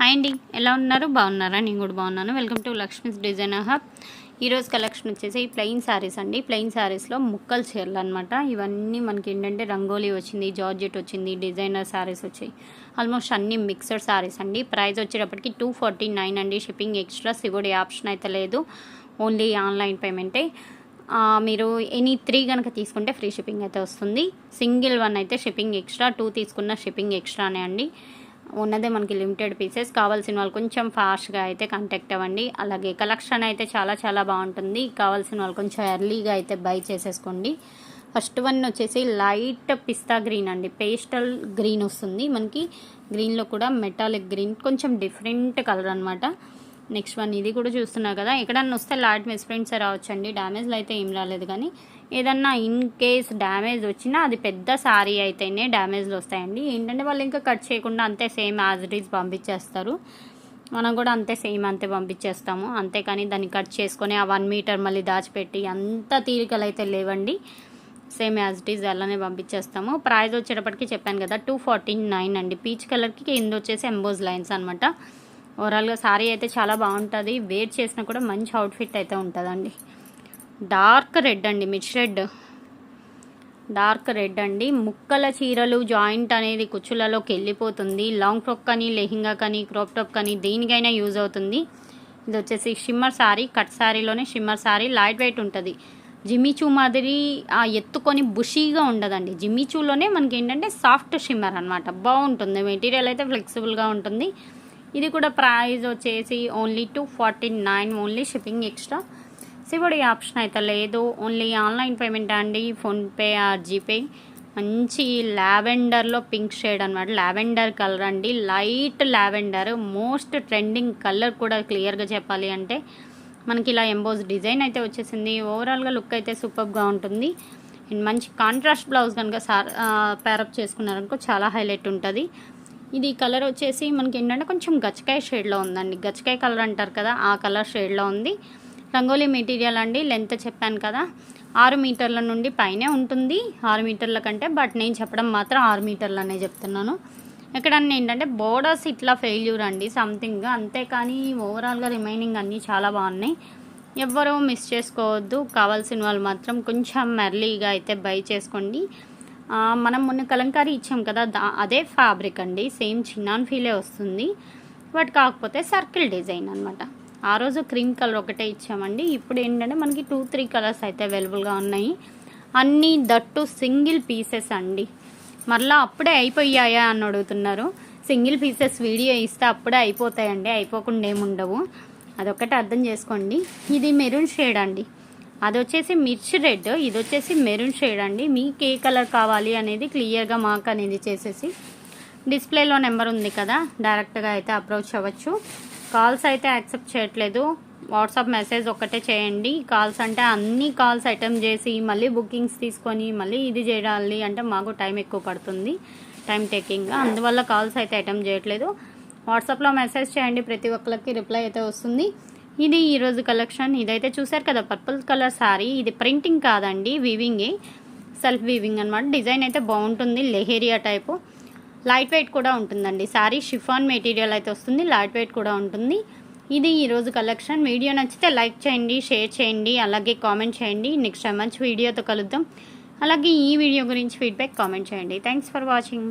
Hi అండి ఎలా ఉన్నారు? బాగున్నారా? నేను కూడా బాగున్నాను. Welcome to Lakshmi's designer hub ఈరోజు కలెక్షన్ వచ్చేసి ప్లెయిన్ శారీస్ అండి. ప్లెయిన్ శారీస్లో ముక్కలు చీరలు అనమాట ఇవన్నీ మనకి ఏంటంటే రంగోలీ వచ్చింది జార్జెట్ వచ్చింది డిజైనర్ శారీస్ వచ్చాయి. ఆల్మోస్ట్ అన్ని మిక్సర్ శారీస్ అండి. ప్రైస్ వచ్చేటప్పటికి టూ ఫార్టీ నైన్ అండి. Shipping extra C O D option అయితే లేదు. ఓన్లీ ఆన్లైన్ పేమెంటే మీరు ఎనీ త్రీ కనుక తీసుకుంటే ఫ్రీ షిప్పింగ్ అయితే వస్తుంది. సింగిల్ వన్ అయితే షిప్పింగ్ ఎక్స్ట్రా టూ తీసుకున్న షిప్పింగ్ ఎక్స్ట్రానే అండి. ఉన్నదే మనకి లిమిటెడ్ పీసెస్ కావాల్సిన వాళ్ళు కొంచెం ఫాస్ట్గా అయితే కాంటాక్ట్ అవ్వండి. అలాగే కలెక్షన్ అయితే చాలా చాలా బాగుంటుంది. కావాల్సిన వాళ్ళు కొంచెం ఎర్లీగా అయితే బై చేసేసుకోండి. ఫస్ట్ వన్ వచ్చేసి లైట్ పిస్తా గ్రీన్ అండి. పేస్టల్ గ్రీన్ వస్తుంది. మనకి గ్రీన్లో కూడా మెటాలిక్ గ్రీన్ కొంచెం డిఫరెంట్ కలర్ అనమాట నెక్స్ట్ వన్ ఇది కూడా చూస్తున్నారు కదా. ఎక్కడన్నా వస్తే లాట్ మిస్ప్రింట్స్ రావచ్చండి. డ్యామేజ్లు అయితే ఏం రాలేదు కానీ ఏదన్నా ఇన్ కేస్ డ్యామేజ్ వచ్చినా అది పెద్ద సారీ అయితేనే డ్యామేజ్లు వస్తాయండి. ఏంటంటే వాళ్ళు ఇంకా కట్ చేయకుండా అంతే సేమ్ యాజ్ ఇట్ ఈజ్ పంపించేస్తారు. మనం కూడా అంతే సేమ్ అంతే పంపించేస్తాము. అంతేకాని దాన్ని కట్ చేసుకొని ఆ వన్ మీటర్ మళ్ళీ దాచిపెట్టి అంత తీరికలు అయితే లేవండి. సేమ్ యాజ్ ఇట్ ఈజ్ అలానే పంపించేస్తాము. ప్రైస్ వచ్చేటప్పటికి చెప్పాను కదా టూ ఫార్టీ నైన్ అండి. పీచ్ కలర్కి కింద వచ్చేసి ఎంబోజ్ లైన్స్ అనమాట ఓవరాల్గా సారీ అయితే చాలా బాగుంటుంది. వేర్ చేసినా కూడా మంచి అవుట్ఫిట్ అయితే ఉంటుందండి. డార్క్ రెడ్ అండి మిర్చ్ రెడ్. డార్క్ రెడ్ అండి. ముక్కల చీరలు జాయింట్ అనేది కుచ్చులలోకి వెళ్ళిపోతుంది. లాంగ్ ఫ్రాక్ కానీ లెహింగా కానీ క్రాప్ టాప్ కానీ దేనికైనా యూజ్ అవుతుంది. ఇది వచ్చేసి షిమ్మర్ శారీ కట్ శారీలోనే షిమ్మర్ సారీ. లైట్ వెయిట్ ఉంటుంది. జిమ్మిచూ మాదిరి ఆ ఎత్తుకొని బుషీగా ఉండదండి. జిమ్మిచూలోనే మనకి ఏంటంటే సాఫ్ట్ షిమ్మర్ అనమాట బాగుంటుంది. మెటీరియల్ అయితే ఫ్లెక్సిబుల్గా ఉంటుంది. ఇది కూడా ప్రైస్ వచ్చేసి only two forty nine only shipping extra C O D option అయితే లేదు. ఓన్లీ ఆన్లైన్ పేమెంట్ అండి. ఫోన్పే ఆర్ జీపే మంచి లావెండర్లో పింక్ షేడ్ అనమాట లావెండర్ కలర్ అండి. Light lavender most trending colour కూడా క్లియర్గా చెప్పాలి అంటే మనకి ఇలా ఎంబోజ్ డిజైన్ అయితే వచ్చేసింది. ఓవరాల్గా లుక్ అయితే సూపర్గా ఉంటుంది. అండ్ మంచి కాంట్రాస్ట్ బ్లౌజ్ కనుక సార్ ప్యారప్ చేసుకున్నారనుకో చాలా హైలైట్ ఉంటుంది. ఇది కలర్ వచ్చేసి మనకి ఏంటంటే కొంచెం గచ్చకాయ షేడ్లో ఉందండి. గచ్చకాయ కలర్ అంటారు కదా ఆ కలర్ షేడ్లో ఉంది. రంగోలీ మెటీరియల్ అండి లెంత్ చెప్పాను కదా. ఆరు మీటర్ల నుండి పైనే ఉంటుంది ఆరు మీటర్ల కంటే బట్ నేను చెప్పడం మాత్రం ఆరు మీటర్లు అనే చెప్తున్నాను. ఇక్కడ ఏంటంటే బోర్డర్స్ ఇట్లా ఫెయిల్యూర్ అండి సంథింగ్. అంతేకాని ఓవరాల్గా రిమైనింగ్ అన్నీ చాలా బాగున్నాయి. ఎవ్వరూ మిస్ చేసుకోవద్దు కావాల్సిన వాళ్ళు మాత్రం కొంచెం మెర్లీగా అయితే బై చేసుకోండి. మనం మొన్న కలంకారీ ఇచ్చాం కదా దా అదే ఫ్యాబ్రిక్ అండి సేమ్ చిన్నాన్ ఫీలే వస్తుంది. బట్ కాకపోతే సర్కిల్ డిజైన్ అనమాట ఆ రోజు క్రీమ్ కలర్ ఒకటే ఇచ్చామండి. ఇప్పుడు ఏంటంటే మనకి టూ త్రీ కలర్స్ అయితే అవైలబుల్గా ఉన్నాయి. అన్నీ దట్టు సింగిల్ పీసెస్ అండి. మరలా అప్పుడే అయిపోయాయా అని అడుగుతున్నారు. సింగిల్ పీసెస్ వీడియో ఇస్తే అప్పుడే అయిపోతాయండి అయిపోకుండా ఏముండవు. అదొక్కటి అర్థం చేసుకోండి. ఇది మెరూన్ షేడ్ అండి. అది వచ్చేసి మిర్చి రెడ్ ఇది వచ్చేసి మెరూన్ షేడ్ అండి. మీకు ఏ కలర్ కావాలి అనేది క్లియర్గా మార్క్ అనేది చేసేసి డిస్ప్లేలో నెంబర్ ఉంది కదా డైరెక్ట్గా అయితే అప్రోచ్ అవ్వచ్చు. కాల్స్ అయితే యాక్సెప్ట్ చేయట్లేదు. వాట్సాప్ మెసేజ్ ఒక్కటే చేయండి. కాల్స్ అంటే అన్ని కాల్స్ అటెంప్ట్ చేసి మళ్ళీ బుకింగ్స్ తీసుకొని మళ్ళీ ఇది చేయాలి అంటే మాకు టైం ఎక్కువ పడుతుంది టైం టేకింగ్ అందువల్ల కాల్స్ అయితే అటెంప్ట్ చేయట్లేదు. వాట్సాప్లో మెసేజ్ చేయండి ప్రతి ఒక్కరికి రిప్లై అయితే వస్తుంది. ఇది ఈరోజు కలెక్షన్. ఇదైతే చూసారు కదా పర్పుల్ కలర్ సారీ. ఇది ప్రింటింగ్ కాదండి వీవింగే సెల్ఫ్ వీవింగ్ అనమాట డిజైన్ అయితే బాగుంటుంది లెహేరియా టైపు. లైట్ వెయిట్ కూడా ఉంటుందండి. సారీ షిఫాన్ మెటీరియల్ అయితే వస్తుంది లైట్ వెయిట్ కూడా ఉంటుంది. ఇది ఈరోజు కలెక్షన్. వీడియో నచ్చితే లైక్ చేయండి షేర్ చేయండి అలాగే కామెంట్ చేయండి. నెక్స్ట్ టైం మంచి వీడియోతో కలుద్దాం. అలాగే ఈ వీడియో గురించి ఫీడ్బ్యాక్ కామెంట్ చేయండి. Thanks for watching